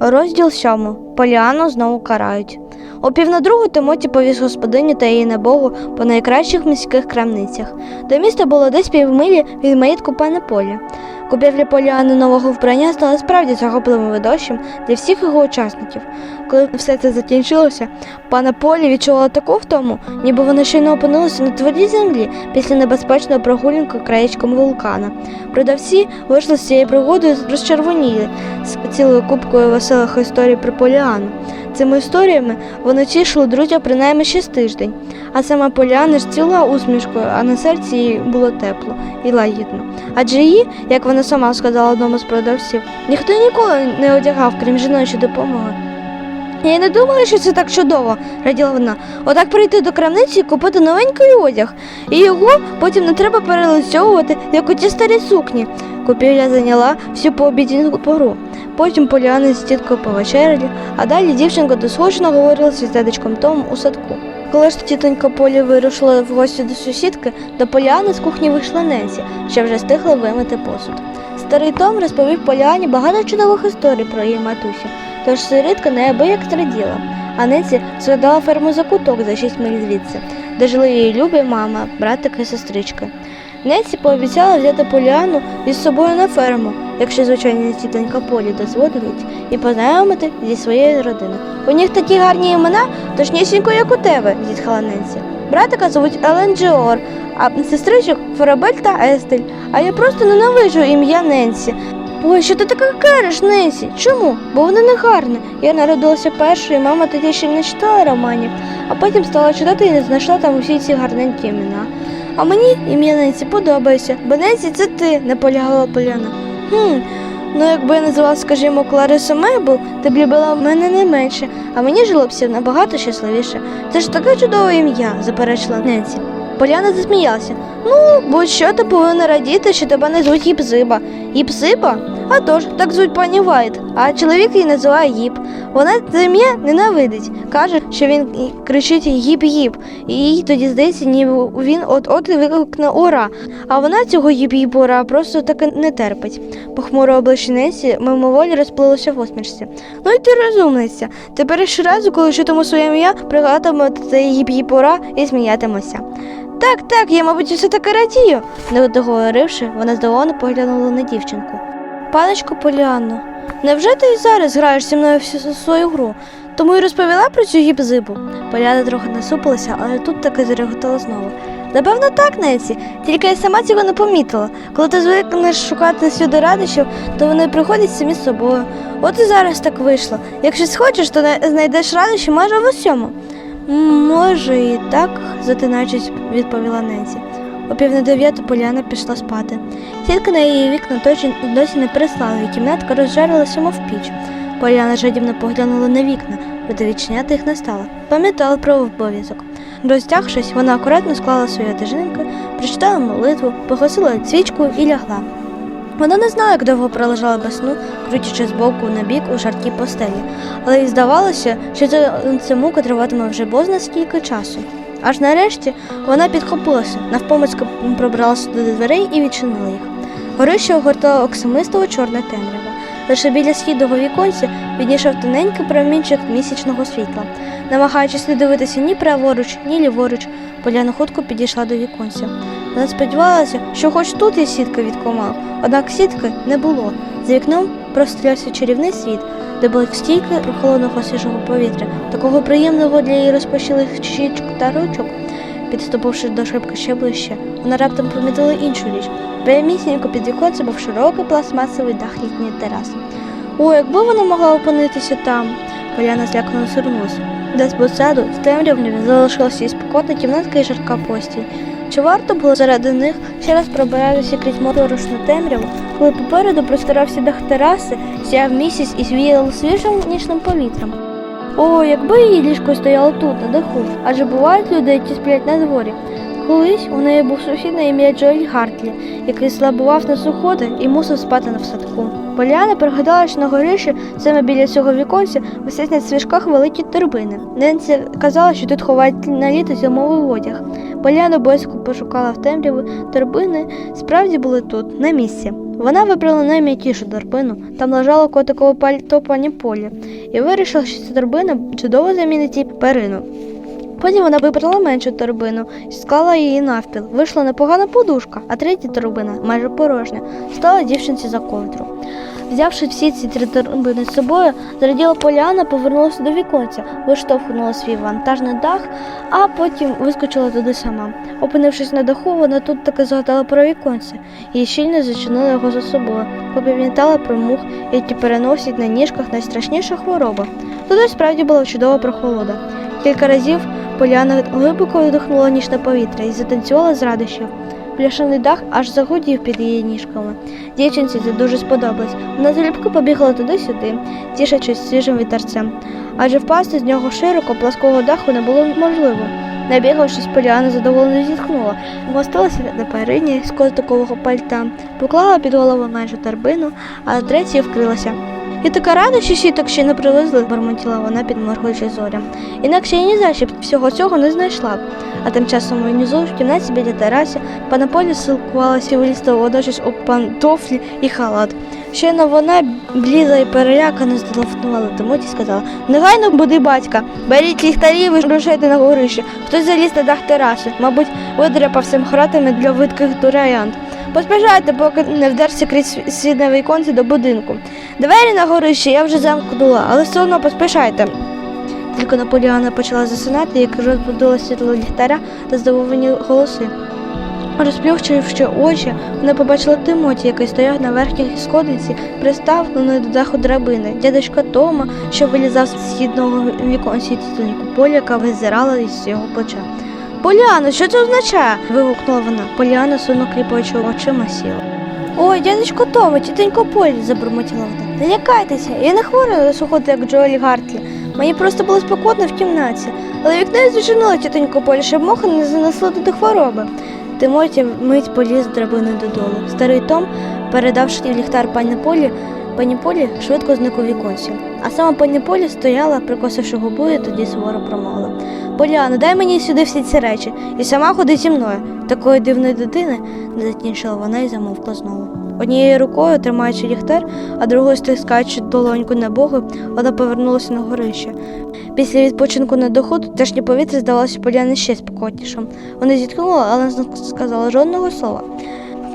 Розділ 7. Поліану знову карають. О пів на другу Тимоті повіз господині та її небогу по найкращих міських крамницях. До міста було десь півмилі від маєтку пане Полі. Купівля Поліани нового вбрання стала справді захопливим видовищем для всіх його учасників. Коли все це закінчилося, пана Полі відчувала таку втому, ніби вона щойно опинилася на твердій землі після небезпечної прогулянки краєчком вулкана. Продавці вийшли з цієї пригоди розчервоніли з цілою купкою веселих історій про Поліану. Цими історіями вони тішили друзя принаймні шість тиждень, а сама Поліана ж ціла усмішкою, а на серці їй було тепло і лагідно. Адже її, як вона сама сказала одному з продавців, ніхто ніколи не одягав, крім жіночої допомоги. Я не думала, що це так чудово, раділа вона. Отак прийти до крамниці і купити новенький одяг, і його потім не треба перелицьовувати, як у ті старі сукні. Купівля зайняла всю пообідню пору. Потім Поліани з тіткою повечеряли, а далі дівчинка дослушно говорила з дядечком Томом у садку. Коли ж тітонька Полі вирушила в гості до сусідки, до Поліани з кухні вийшла Ненсі, що вже встигла вимити посуд. Старий Том розповів Поліані багато чудових історій про її матусю, тож сирітка неабияк зраділа. А Ненсі згадала ферму за куток за шість миль звідси, де жили її любі мама, братик і сестричка. Ненсі пообіцяла взяти Поліану із собою на ферму, якщо звичайно тітонька Полі дозволить, і познайомити зі своєю родиною. У них такі гарні імена, точнісінько, як у тебе, зітхала Ненсі. Братика звуть Елен Джеор, а сестричок Фарабель та Естель. А я просто ненавиджу ім'я Ненсі. Ой, що ти таке кажеш, Ненсі? Чому? Бо воно не гарне. Я народилася першою, мама тоді ще не читала романів, а потім стала читати і не знайшла там усі ці гарненькі імена. А мені ім'я Ненсі подобається, бо Ненсі це ти, не полягала Поляна. Хм, ну якби я називала, скажімо, Клариса Мейбл, ти б любила мене не менше, а мені жило б набагато щасливіше. Це ж таке чудове ім'я, заперечила Ненсі. Поляна засміялася. Ну, будь-що ти повинна радіти, що тебе не звуть Їпзиба. Їпзиба? А тож, так звуть пані Вайт, а чоловік її називає Їп. Вона це ім'я ненавидить. Каже, що він кричить їп-їп. І їй тоді здається, ніби він от-от і викликне ура. А вона цього їп-їп ура просто таки не терпить. Похмуро обличчя Несі мимоволі розплилося в усмішці. Ну й ти розумниця. Тепер щоразу, коли чутиму своє ім'я, пригадатиму це їп-їп ура і сміятимуся. Так, так, я, мабуть, все таки радію, не договоривши, вона здивовано поглянула на дівчинку. Паночко Поліанно, невже ти і зараз граєш зі мною всю свою гру? Тому й розповіла про цю гіпзибу. Поляна трохи насупилася, але тут таки зареготала знову. Напевно, так, Ненсі, тільки я сама цього не помітила. Коли ти звикнеш шукати сюди радощів, то вони приходять самі з собою. От і зараз так вийшло. Якщо схочеш, то знайдеш радощі майже в усьому. «М, Може, і так, затинаючись, відповіла Ненсі. О пів на дев'яту Поляна пішла спати. Тільки на її вікна досі не прислали, і кімнатка розжарилася, мов піч. Поляна жадібно поглянула на вікна, проте відчиняти їх не стала. Пам'ятала про обов'язок. Розтягшись, вона акуратно склала свої одежинки, прочитала молитву, погасила свічку і лягла. Вона не знала, як довго пролежала без сну, крутячи з боку на бік у жаркій постелі, але їй здавалося, що це, мука триватиме вже бозна скільки часу. Аж нарешті вона підхопилася, навпомацьки пробралася до дверей і відчинила їх. Горище огортало оксамистово чорне темрява. Лише біля східного віконця відійшов тоненький промінчик місячного світла. Намагаючись не дивитися ні праворуч, ні ліворуч, Поляна хутко підійшла до віконця. Вона сподівалася, що хоч тут є сітка від комах, однак сітки не було. За вікном прострілявся чарівний світ, де було стільки холодного свіжого повітря, такого приємного для її розпочилих щічок та ручок. Підступивши до шибки ще ближче, вона раптом помітила іншу річ. Прямісінько під віконцем був широкий пластмасовий дах літньої тераси. О, якби вона могла опинитися там. Поляна злякано звернулася. Десь позаду, в темрявні, залишилася і спекотна кімнатка і жарка постіль. Чи варто було заради них ще раз пробиратися крізь моторошну темряву, коли попереду простирався дах тераси, сяяв місяць і звіяло свіжим нічним повітрям? О, якби її ліжко стояло тут, на даху, адже бувають люди, які сплять на дворі. Колись у неї був сусід на ім'я Джоель Гартлі, який слабував на суходи і мусив спати на всадку. Поляна пригадала, що на горищі саме біля цього віконця висять на свіжках великі торбини. Ненсі казала, що тут ховають на літо зимовий одяг. Поляна боязко пошукала в темряві торбини, справді були тут, на місці. Вона вибрала найм'якішу торбину, там лежало котикове пальто пані Полі, і вирішила, що ця торбина чудово замінить їй перину. Потім вона вибрала меншу торбину і склала її навпіл. Вийшла непогана подушка, а третя торбина, майже порожня, стала дівчинці за ковдру. Взявши всі ці три торбини з собою, зраділа Поліана, повернулася до віконця, виштовхнула свій вантаж на дах, а потім вискочила туди сама. Опинившись на даху, вона тут таки згадала про віконце і щільно зачинила його за собою, попам'ятала про мух, які переносять на ніжках найстрашніша хвороба. Туди справді була чудова прохолода. Кілька разів Поляна глибоко вдихнула нічне повітря і затанцювала з радощів. Пляшаний дах аж загудів під її ніжками. Дівчинці це дуже сподобалось. Вона залюбки побігла туди-сюди, тішачись свіжим вітерцем. Адже впасти з нього широко плаского даху не було можливо. Набігавшись, Поліана задоволено зітхнула, вмостилася на перині з котикового пальта, поклала під голову меншу торбину, а третій вкрилася. І така рада, що сіток ще не привезли, бурмотіла вона, підморгуючи зорям. Інакше я ні за що б всього цього не знайшла б. А тим часом внизу, в кімнаті біля тераси, пана Полі силкувалася вилізти водночас у пантофлі і халат. Щойно вона, бліза і перелякано зателефонувала Тимоті і сказала Негайно буди батька, беріть ліхтарів і рушайте на горище. Хтось заліз на дах тераси, мабуть, видряпав цим хратами для видких троянд. Поспішайте, поки не вдерся крізь сідне віконце до будинку. Двері на горище я вже замкнула, але все одно поспішайте. Тільки Наполіана почала засинати, як розбудило світло ліхтаря та здивовані голоси. Розплющивши очі, вона побачила Тимоті, який стояв на верхній сходинці, приставленої до даху драбини, дядечка Тома, що вилізав з східного віконця і тітоньку Полі, яка визирала із його плеча. Поліано, що це означає? вигукнула вона. Поліана, сунно кліпаючи очима сіла. Ой, дядечко Тома, тітонько Полі, забурмотіла вона. Не лякайтеся, я не хвора на сухоту, як Джоелі Гартлі. Мені просто було спекотно в кімнаті, але вікно я зачинила тітонько Полі, щоб муха не занесла туди хвороби. Тимоті мить поліз драбиною додолу. Старий Том, передавши ліхтар пані Полі, пані Полі швидко зник у віконці. А сама пані Полі стояла, прикосивши губу, і тоді суворо промовила. Поляна, дай мені сюди всі ці речі, і сама ходи зі мною. Такої дивної дитини, не закінчила вона і замовкла знову. Однією рукою, тримаючи ліхтар, а другою стискаючи долоньку на Бога, вона повернулася на горище. Після відпочинку на доходу тешнє повітря здалося Поляні ще спокійнішим. Вона зіткнула, але не сказала жодного слова.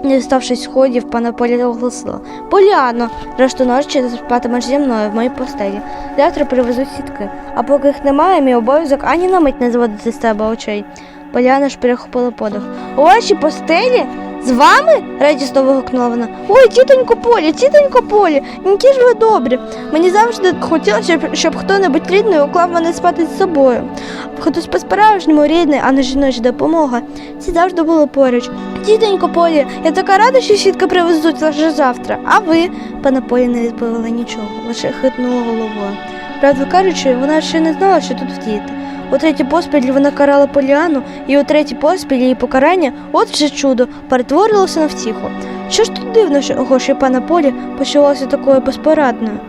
Не вставши сходів, пана Поля оголосила Поляно, решту ночі ти спатимеш зі мною в моїй постелі. Завтра привезуть сітки, а поки їх немає, мій обов'язок ані на мить не зводити з тебе очей. Поляна ж перехопила подих. У вашій постелі? З вами? радісно вигукнула вона. Ой, тітонько Полі, тітонько Полі, які ж ви добрі. Мені завжди хотілося, щоб, хто-небудь рідний уклав мене спати з собою. Хтось по-справжньому рідний, а не жіноча допомога. Ці завжди були поруч. Тітонько Полі, я така рада, що сітки привезуть лише завтра. А ви? Пана Полі не відповіла нічого, лише хитнула головою. Правду кажучи, вона ще не знала, що тут вдіяти. У третій поспіль вона карала Поліану, і у третій поспіль її покарання, от вже чудо, перетворилося на втіху. Що ж тут дивно, що, що пана Полі почувалася такою безпорадною?